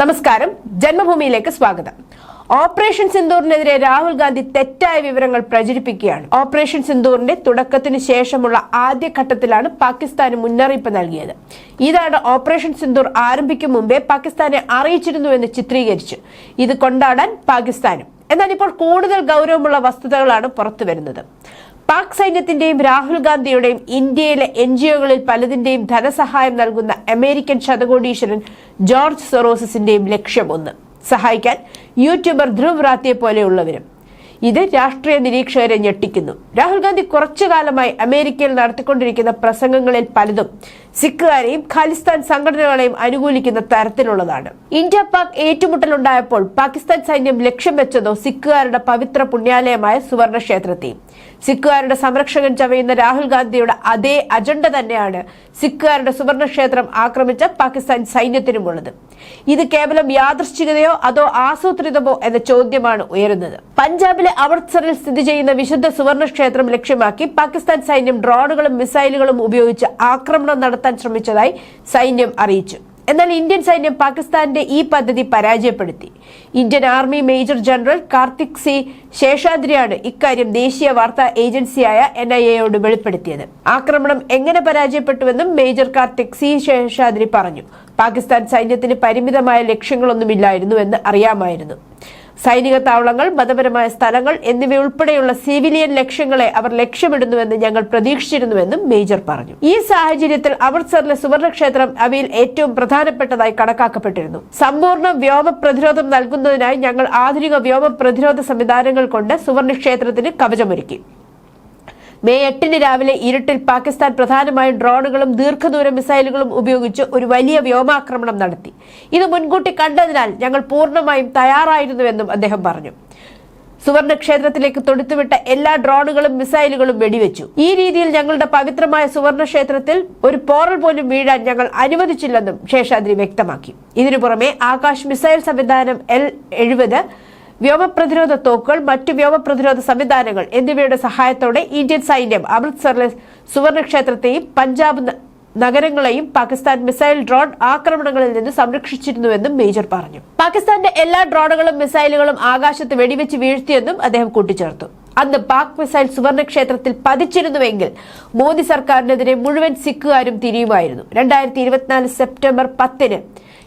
നമസ്കാരം. ജന്മഭൂമിയിലേക്ക് സ്വാഗതം. ഓപ്പറേഷൻ സിന്ദൂറിനെതിരെ രാഹുൽ ഗാന്ധി തെറ്റായ വിവരങ്ങൾ പ്രചരിപ്പിക്കുകയാണ്. ഓപ്പറേഷൻ സിന്ദൂറിന്റെ തുടക്കത്തിന് ശേഷമുള്ള ആദ്യഘട്ടത്തിലാണ് പാകിസ്ഥാന് മുന്നറിയിപ്പ് നൽകിയത്. ഇതാണ് ഓപ്പറേഷൻ സിന്ദൂർ ആരംഭിക്കും മുമ്പേ പാകിസ്ഥാനെ അറിയിച്ചിരുന്നുവെന്ന് ചിത്രീകരിച്ചു. ഇത് കൊണ്ടാടാൻ പാകിസ്ഥാനും. എന്നാൽ ഇപ്പോൾ കൂടുതൽ ഗൗരവമുള്ള വസ്തുതകളാണ് പുറത്തുവരുന്നത്. പാക് സൈന്യത്തിന്റെയും രാഹുൽ ഗാന്ധിയുടെയും ഇന്ത്യയിലെ എൻ ജി ഒകളിൽ പലതിന്റെയും ധനസഹായം നൽകുന്ന അമേരിക്കൻ ശതകോടീശ്വരൻ ജോർജ് സൊറോസസിന്റെയും ലക്ഷ്യം ഒന്ന്. സഹായിക്കാൻ യൂട്യൂബർ ധ്രുവ് റാത്തിയെ പോലെയുള്ളവരും ഇത് രാഷ്ട്രീയ നിരീക്ഷകരെ ഞെട്ടിക്കുന്നു. രാഹുൽ ഗാന്ധി കുറച്ചു കാലമായി അമേരിക്കയിൽ നടത്തിക്കൊണ്ടിരിക്കുന്ന പ്രസംഗങ്ങളിൽ പലതും സിഖുകാരെയും ഖാലിസ്ഥാൻ സംഘടനകളെയും അനുകൂലിക്കുന്ന തരത്തിലുള്ളതാണ്. ഇന്ത്യ പാക് ഏറ്റുമുട്ടലുണ്ടായപ്പോൾ പാകിസ്ഥാൻ സൈന്യം ലക്ഷ്യം വെച്ചതോ സിഖുകാരുടെ പവിത്ര പുണ്യാലയമായ സുവർണ ക്ഷേത്രത്തെയും സിഖുകാരുടെ സംരക്ഷകൻ ചവയുന്ന രാഹുൽ ഗാന്ധിയുടെ അതേ അജണ്ട തന്നെയാണ് സിഖുകാരുടെ സുവർണ ക്ഷേത്രം ആക്രമിച്ച പാകിസ്ഥാൻ സൈന്യത്തിനുമുള്ളത്. ഇത് കേവലം യാദൃശ്ചികതയോ അതോ ആസൂത്രിതമോ എന്ന ചോദ്യമാണ് ഉയരുന്നത്. പഞ്ചാബിലെ അമൃത്സറിൽ സ്ഥിതി ചെയ്യുന്ന വിശുദ്ധ സുവർണ ക്ഷേത്രം ലക്ഷ്യമാക്കി പാകിസ്ഥാൻ സൈന്യം ഡ്രോണുകളും മിസൈലുകളും ഉപയോഗിച്ച് ആക്രമണം നടത്താൻ ശ്രമിച്ചതായി സൈന്യം അറിയിച്ചു. എന്നാൽ ഇന്ത്യൻ സൈന്യം പാകിസ്ഥാന്റെ ഈ പദ്ധതി പരാജയപ്പെടുത്തി. Indian army major general Karthik C ശേഷാദ്രിയാണ് ഇക്കാര്യം ദേശീയ വാർത്താ ഏജൻസിയായ എൻ ഐ എയോട് വെളിപ്പെടുത്തിയത്. ആക്രമണം എങ്ങനെ പരാജയപ്പെട്ടുവെന്നും മേജർ കാർത്തിക് സി ശേഷാദ്രി പറഞ്ഞു. പാകിസ്ഥാൻ സൈന്യത്തിന് പരിമിതമായ ലക്ഷ്യങ്ങളൊന്നുമില്ലായിരുന്നുവെന്ന് അറിയാമായിരുന്നു. സൈനിക താവളങ്ങൾ മതപരമായ സ്ഥലങ്ങൾ എന്നിവയുൾപ്പെടെയുള്ള സിവിലിയൻ ലക്ഷ്യങ്ങളെ അവർ ലക്ഷ്യമിടുന്നുവെന്ന് ഞങ്ങൾ പ്രതീക്ഷിച്ചിരുന്നുവെന്നും മേജർ പറഞ്ഞു. ഈ സാഹചര്യത്തിൽ അമൃത്സറിലെ സുവർണക്ഷേത്രം അവയിൽ ഏറ്റവും പ്രധാനപ്പെട്ടതായി കണക്കാക്കപ്പെട്ടിരുന്നു. സമ്പൂർണ വ്യോമ പ്രതിരോധം നൽകുന്നതിനായി ഞങ്ങൾ ആധുനിക വ്യോമ പ്രതിരോധ സംവിധാനങ്ങൾ കൊണ്ട് സുവർണക്ഷേത്രത്തിന് കവചമൊരുക്കി. മെയ് എട്ടിന് രാവിലെ ഇരുട്ടിൽ പാകിസ്ഥാൻ പ്രധാനമായും ഡ്രോണുകളും ദീർഘദൂര മിസൈലുകളും ഉപയോഗിച്ച് ഒരു വലിയ വ്യോമാക്രമണം നടത്തി. ഇത് മുൻകൂട്ടി കണ്ടതിനാൽ ഞങ്ങൾ പൂർണമായും തയ്യാറായിരുന്നുവെന്നും അദ്ദേഹം പറഞ്ഞു. സുവർണ ക്ഷേത്രത്തിലേക്ക് തൊടുത്തുവിട്ട എല്ലാ ഡ്രോണുകളും മിസൈലുകളും വെടിവെച്ചു. ഈ രീതിയിൽ ഞങ്ങളുടെ പവിത്രമായ സുവർണ ക്ഷേത്രത്തിൽ ഒരു പോറൽ പോലും വീഴാൻ ഞങ്ങൾ അനുവദിച്ചില്ലെന്നും ശേഷാദ്രി വ്യക്തമാക്കി. ഇതിനു പുറമെ ആകാശ് മിസൈൽ സംവിധാനം എൽ എഴുപത് വ്യോമപ്രതിരോധ തോക്കുകൾ മറ്റു വ്യോമപ്രതിരോധ സംവിധാനങ്ങൾ എന്നിവയുടെ സഹായത്തോടെ ഇന്ത്യൻ സൈന്യം അമൃത്സറിലെ സുവർണക്ഷേത്രത്തെയും പഞ്ചാബ് നഗരങ്ങളെയും പാകിസ്ഥാൻ മിസൈൽ ഡ്രോൺ ആക്രമണങ്ങളിൽ നിന്ന് സംരക്ഷിച്ചിരുന്നുവെന്നും മേജർ പറഞ്ഞു. പാകിസ്ഥാന്റെ എല്ലാ ഡ്രോണുകളും മിസൈലുകളും ആകാശത്ത് വെടിവെച്ച് വീഴ്ത്തിയെന്നും അദ്ദേഹം കൂട്ടിച്ചേർത്തു. അന്ന് പാക് മിസൈൽ സുവർണക്ഷേത്രത്തിൽ പതിച്ചിരുന്നുവെങ്കിൽ മോദി സർക്കാരിനെതിരെ മുഴുവൻ സിഖുകാരും തിരിയുമായിരുന്നു. രണ്ടായിരത്തി ഇരുപത്തിനാല് സെപ്റ്റംബർ പത്തിന്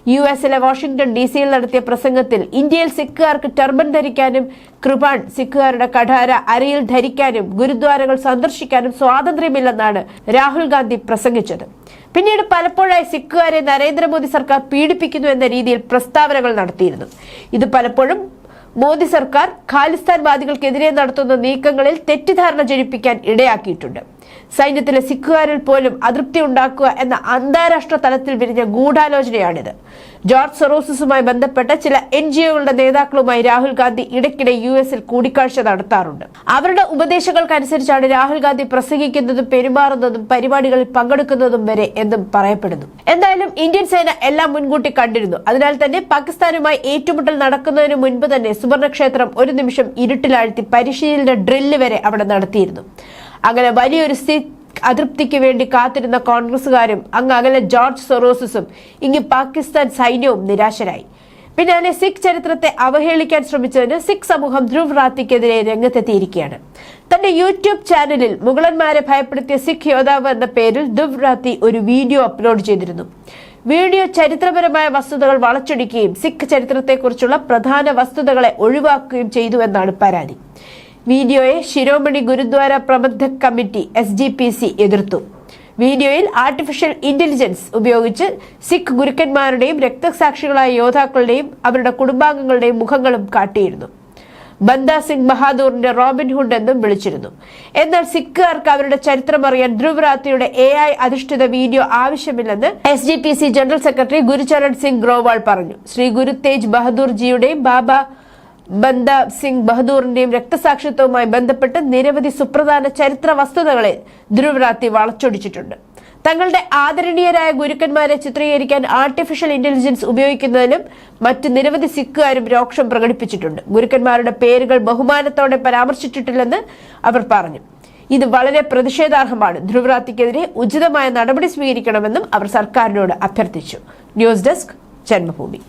യു എസിലെ വാഷിംഗ്ടൺ ഡി സിയിൽ നടത്തിയ പ്രസംഗത്തിൽ ഇന്ത്യയിൽ സിഖുകാർക്ക് ടർബൻ ധരിക്കാനും കൃപാൺ സിഖുകാരുടെ കഠാര അരയിൽ ധരിക്കാനും ഗുരുദ്വാരകൾ സന്ദർശിക്കാനും സ്വാതന്ത്ര്യമില്ലെന്നാണ് രാഹുൽ ഗാന്ധി പ്രസംഗിച്ചത്. പിന്നീട് പലപ്പോഴായി സിഖുകാരെ നരേന്ദ്രമോദി സർക്കാർ പീഡിപ്പിക്കുന്നു എന്ന രീതിയിൽ പ്രസ്താവനകൾ നടത്തിയിരുന്നു. ഇത് പലപ്പോഴും മോദി സർക്കാർ ഖാലിസ്ഥാൻവാദികൾക്കെതിരെ നടത്തുന്ന നീക്കങ്ങളിൽ തെറ്റിദ്ധാരണ ജനിപ്പിക്കാൻ ഇടയാക്കിയിട്ടുണ്ട്. സൈന്യത്തിലെ സിഖുകാരിൽ പോലും അതൃപ്തി ഉണ്ടാക്കുക എന്ന അന്താരാഷ്ട്ര തലത്തിൽ വിരിഞ്ഞ ഗൂഢാലോചനയാണിത്. ജോർജ് സെറോസസുമായി ബന്ധപ്പെട്ട ചില എൻ ജി ഒകളുടെ നേതാക്കളുമായി രാഹുൽ ഗാന്ധി ഇടയ്ക്കിടെ യു എസിൽ കൂടിക്കാഴ്ച നടത്താറുണ്ട്. അവരുടെ ഉപദേശങ്ങൾക്കനുസരിച്ചാണ് രാഹുൽ ഗാന്ധി പ്രസംഗിക്കുന്നതും പെരുമാറുന്നതും പരിപാടികളിൽ പങ്കെടുക്കുന്നതും വരെ എന്നും പറയപ്പെടുന്നു. എന്തായാലും ഇന്ത്യൻ സേന എല്ലാം മുൻകൂട്ടി കണ്ടിരുന്നു. അതിനാൽ തന്നെ പാകിസ്ഥാനുമായി ഏറ്റുമുട്ടൽ നടക്കുന്നതിന് മുൻപ് തന്നെ സുവർണക്ഷേത്രം ഒരു നിമിഷം ഇരുട്ടിലാഴ്ത്തി പരിശീലന ഡ്രില്ല് വരെ അവിടെ നടത്തിയിരുന്നു. അങ്ങനെ വലിയൊരു സിഖ് അതൃപ്തിക്ക് വേണ്ടി കാത്തിരുന്ന കോൺഗ്രസുകാരും അങ്ങ് അകലെ ജോർജ് സൊറോസസും ഇങ്ങ് പാകിസ്ഥാൻ സൈന്യവും നിരാശരായി. പിന്നാലെ സിഖ് ചരിത്രത്തെ അവഹേളിക്കാൻ ശ്രമിച്ചതിന് സിഖ് സമൂഹം ധ്രുവ് റാത്തിക്കെതിരെ രംഗത്തെത്തിയിരിക്കുകയാണ്. തന്റെ യൂട്യൂബ് ചാനലിൽ മുഗളന്മാരെ ഭയപ്പെടുത്തിയ സിഖ് യോദ്ധാവ് എന്ന പേരിൽ ധ്രുവ് റാത്തി ഒരു വീഡിയോ അപ്ലോഡ് ചെയ്തിരുന്നു. വീഡിയോ ചരിത്രപരമായ വസ്തുതകൾ വളച്ചൊടിക്കുകയും സിഖ് ചരിത്രത്തെക്കുറിച്ചുള്ള പ്രധാന വസ്തുതകളെ ഒഴിവാക്കുകയും ചെയ്തു എന്നാണ് പരാതി. വീഡിയോയെ Shiromani Gurdwara Prabandhak committee S G P C എതിർത്തു. വീഡിയോയിൽ ആർട്ടിഫിഷ്യൽ ഇന്റലിജൻസ് ഉപയോഗിച്ച് സിഖ് ഗുരുക്കന്മാരുടെയും രക്തസാക്ഷികളായ യോദ്ധാക്കളുടെയും അവരുടെ കുടുംബാംഗങ്ങളുടെയും മുഖങ്ങളും കാട്ടിയിരുന്നു. ബന്ദ സിംഗ് ബഹാദൂറിന്റെ റോബിൻഹുഡ് എന്നും വിളിച്ചിരുന്നു. എന്നാൽ സിഖുകാർക്ക് അവരുടെ ചരിത്രം അറിയാൻ ധ്രുവ് റാത്തിയുടെ എ ഐ അധിഷ്ഠിത വീഡിയോ ആവശ്യമില്ലെന്ന് S G P C general secretary Gurcharan Singh Grewal പറഞ്ഞു. ശ്രീ ഗുരു തേജ് ബഹദൂർ ബാബ ബന്ദ സിംഗ് ബഹദൂറിന്റെയും രക്തസാക്ഷിത്വവുമായി ബന്ധപ്പെട്ട് നിരവധി സുപ്രധാന ചരിത്ര വസ്തുതകളെ ധ്രുവരാത്തി വളച്ചൊടിച്ചിട്ടുണ്ട്. തങ്ങളുടെ ആദരണീയരായ ഗുരുക്കന്മാരെ ചിത്രീകരിക്കാൻ ആർട്ടിഫിഷ്യൽ ഇന്റലിജൻസ് ഉപയോഗിക്കുന്നതിലും മറ്റ് നിരവധി സിഖുകാരും രോക്ഷം പ്രകടിപ്പിച്ചിട്ടുണ്ട്. ഗുരുക്കന്മാരുടെ പേരുകൾ ബഹുമാനത്തോടെ പരാമർശിച്ചിട്ടില്ലെന്ന് അവർ പറഞ്ഞു. ഇത് വളരെ പ്രതിഷേധാർഹമാണ്. ധ്രുവരാത്തിക്കെതിരെ ഉചിതമായ നടപടി സ്വീകരിക്കണമെന്നും അവർ സർക്കാരിനോട് അഭ്യർത്ഥിച്ചു. News desk Janmabhoomi.